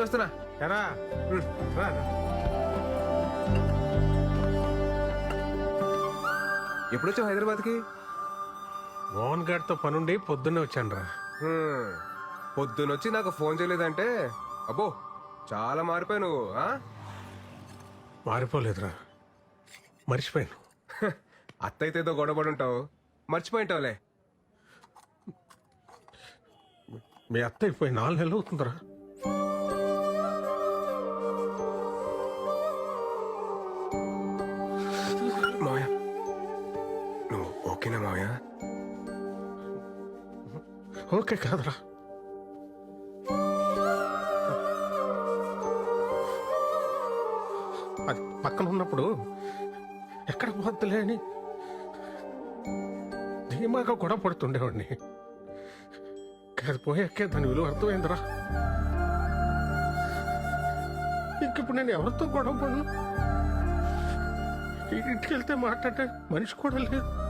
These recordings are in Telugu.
ఉండి వస్తున్నా. ఎరా. రా. ఎప్పుడు వచ్చావు హైదరాబాద్కి? మోహన్ గారితో పనుండి పొద్దున్నే వచ్చాను రా. పొద్దునొచ్చి నాకు ఫోన్ చేయలేదంటే అబ్బో చాలా మారిపోయావు నువ్వు ఆ? మారిపోలేదురా మర్చిపోయాను. హ, అత్త అయితే ఏదో గొడవపడి ఉంటావు మర్చిపోయింటావులే. మీ అత్త అయిపోయి నాలుగు నెలలు అవుతుందిరా. ఓకేనా మావయ్య? ఓకే కాదురా. అది పక్కన ఉన్నప్పుడు ఎక్కడ పోద్దులే అని ధీమాగా గొడవ పడుతుండేవాడిని. కాదు పోయాకే దాని విలువ అర్థమైందిరా. ఇంకిప్పుడు నేను ఎవరితో గొడవ పడను? ఇంటికి వెళ్తే మాట్లాడే మనిషి కూడా లేదు.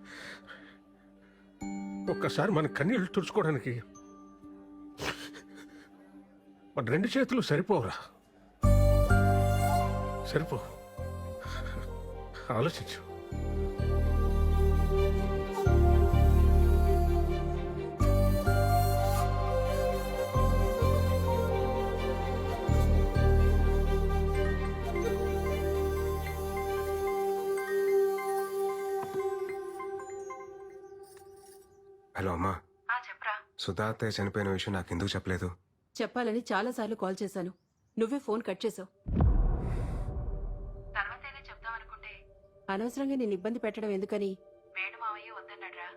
ఒక్కసారి మన కన్నీళ్ళు తుడుచుకోవడానికి. మన రెండు చేతులు సరిపోవురా. సరిపో. ఆలోచించు. హలో అమ్మా. ఆ చెప్పరా. సుధా అత్తయ్య చనిపోయిన విషయం నాకు ఎందుకు చెప్పలేదు? చెప్పాలని చాలాసార్లు కాల్ చేశాను. నువ్వే ఫోన్ కట్ చేసావు. అనవసరంగా నేను ఇబ్బంది పెట్టడం ఎందుకని? వేణు మావయ్య వద్దన్నాడ్రా.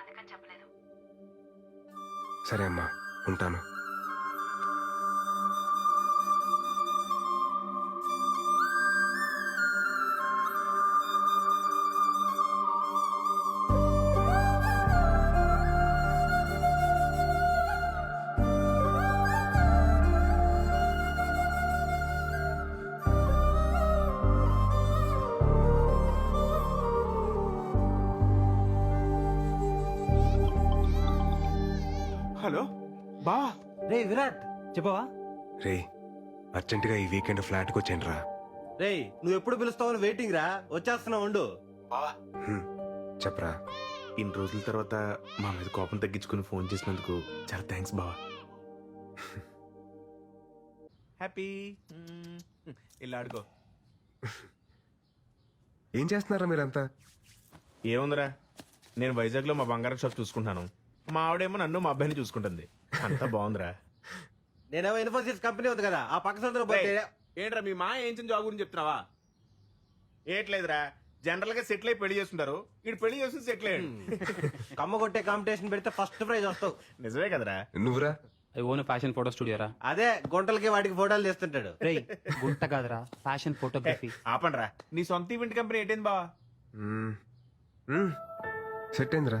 అందుకని చెప్పలేదు. సరే అమ్మా ఉంటాను. హలో బా. రే విరాట్ చెప్పవా? రే అర్జెంటుగా ఈ వీకెండ్ ఫ్లాట్కి వచ్చాను రా రే నువ్వు ఎప్పుడు పిలుస్తావని వెయిటింగ్ రా. వచ్చేస్తున్నావు ఉండు. చెప్పరా. ఇన్ని రోజుల తర్వాత మా మీద కోపం తగ్గించుకుని ఫోన్ చేసినందుకు చాలా థ్యాంక్స్ బావా హ్యాపీ ఇలా ఆడుకో ఏం చేస్తున్నారా మీరంతా? ఏముందిరా? నేను వైజాగ్లో మా బంగారం షాప్ చూసుకుంటాను మా ఆవిడేమో నన్ను మా అబ్బాయిని చూసుకుంటుంది. అంతా బాగుందిరా. నేనేమో ఇన్ఫోసిస్ కంపెనీ ఉంది కదా ఆ పక్క సందులో పోతే ఏంట్రా మీ మా ఏం జాబ్ గురించి చెప్తున్నావా? ఏట్లేదురా జనరల్గా సెటిల్ అయి పెళ్ళి చేస్తుంటారు. ఇటు పెళ్ళి చేసి సెటిల్ అయ్యాడు. కమ్మ కొట్టే కాంపిటీషన్ పెడితే ఫస్ట్ ప్రైజ్ వస్తావు. నిజమే కదరా. నువ్వురా I own fashion photo studio రా అదే గుంటలకి వాటికి ఫోటోలు తీస్తుంటాడు. రేయ్ గుంట కాదురా ఫ్యాషన్ ఫోటోగ్రఫీ. ఆపండ్రా. నీ సొంత ఈవెంట్ కంపెనీ ఏంటైంది బావా. సెట్ అయిందిరా.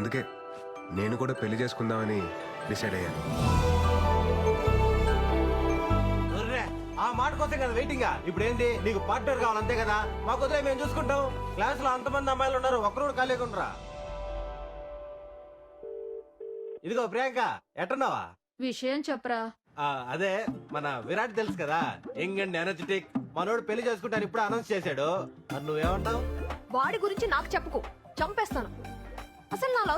అందుకే నేను కూడా పెళ్ళి చేసుకుందామని డిసైడ్ అయ్యాను. ఒర్రే, ఆ మాట కోసం కదా వెయిటింగ్ ఇప్పుడు ఏంటి నీకు పార్ట్నర్ కావాలి అంతే కదా? మాకు వదిలే మేము చూసుకుంటాం. క్లాస్లో అంతమంది అమ్మాయిలు ఉన్నారు ఒక్కరు కూడా ఖాళీగా ఉండరా? ఇదిగో ప్రియాంక ఎట్టున్నావా? విషయం చెప్పరా? ఆ, అదే మన విరాట్ తెలుసు కదా? యంగ్ అండ్ ఎనర్జెటిక్ మనోడు పెళ్ళి చేసుకుంటాను ఇప్పుడు అనౌన్స్ చేశాడు. మరి నువ్వేమంటావు? వాడి గురించి నాకు చెప్పుకో. చంపేస్తాను.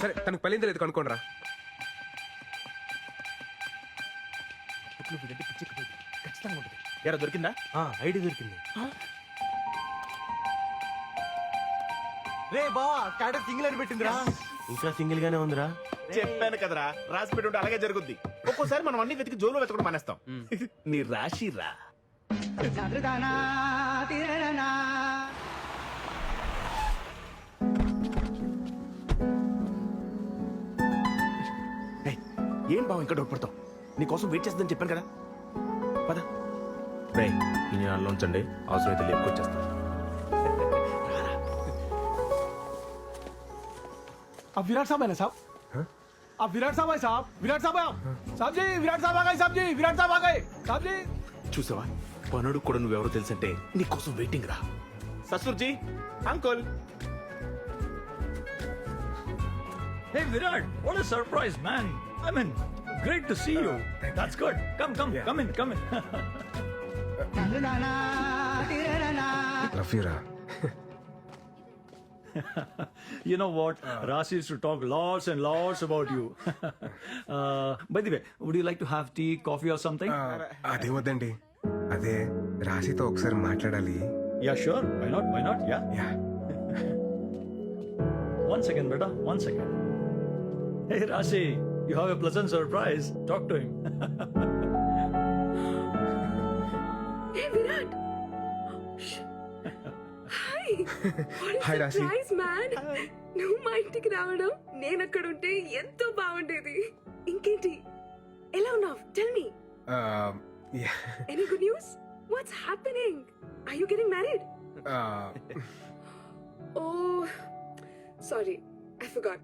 సరే తనకు పెళ్ళింది లేదు కనుక్కోండి రా ఎరా దొరికిందా? ఐడి దొరికింది. రే బావా సింగిల్ అని పెట్టిందిరా. ఇంకా సింగిల్ గానే ఉందిరా? చెప్పాను కదరా రాసి పెట్టి ఉంటే అలాగే జరుగుద్ది. ఒక్కోసారి మనం అన్ని వెతికి జోలు వెతకడం మానేస్తాం. నీ రాశి ఏం బావ ఇంకా డౌట్ నీకోసం వెయిట్ చేస్తుందని చెప్పాను కదా పద రే ఈ నాలో ఉంచండి అవసరమైతే లేపుకొచ్చేస్తాను अब विराट साहब है ना साहब अब विराट साहब है साहब विराट साहब है आप साहब जी विराट साहब आ गए साहब जी विराट साहब आ गए साहब जी చూసావా పనుడు కూడా నువ్వెవరో తెలుసంటే నీకోసం వెయిటింగ్ రా ససుర్జీ uncle Hey Virat, what a surprise, man! I mean, great to see you. That's good. Come, come, come in, come in. Love you రా you know what? Rasi used to talk lots and lots about you. uh, by the way, would you like to have tea, coffee, or something? అదే వద్దండి అదే రాశితో ఒకసారి మాట్లాడాలి yeah, sure. Why not? Why not? Yeah. Yeah One second, beta. One second. Hey Rasi, you have a pleasant surprise. Talk to him. Hey Virat hi hi Rashi nice man నువ్వు మా ఇంటికి రావడం నేను అక్కడ ఉంటే ఎంతో బాగుండేది ఇంకేంటి ఎలా ఉన్నావు tell me Uh, any good news what's happening are you getting married uh, oh sorry I forgot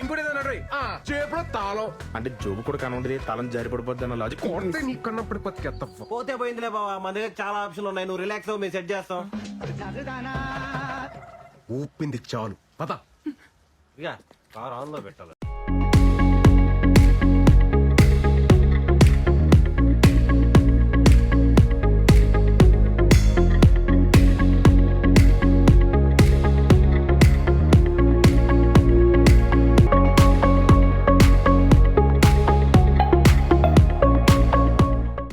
ఇంకోటి ఏదో తాళం. అంటే జోబు కూడా కనుంది తలం జారి పడిపోద్ది అన్న లాజిక్ నీ బతికెత్తవ్వ పోతే పోయిందిలే బావా మన దగ్గర చాలా ఆప్షన్లు ఉన్నాయి. నువ్వు రిలాక్స్ అవ్వు మేము సెట్ చేస్తాం. ఊపింది చాలు. పద. ఇక కార్ ఆన్లో పెట్టాలి.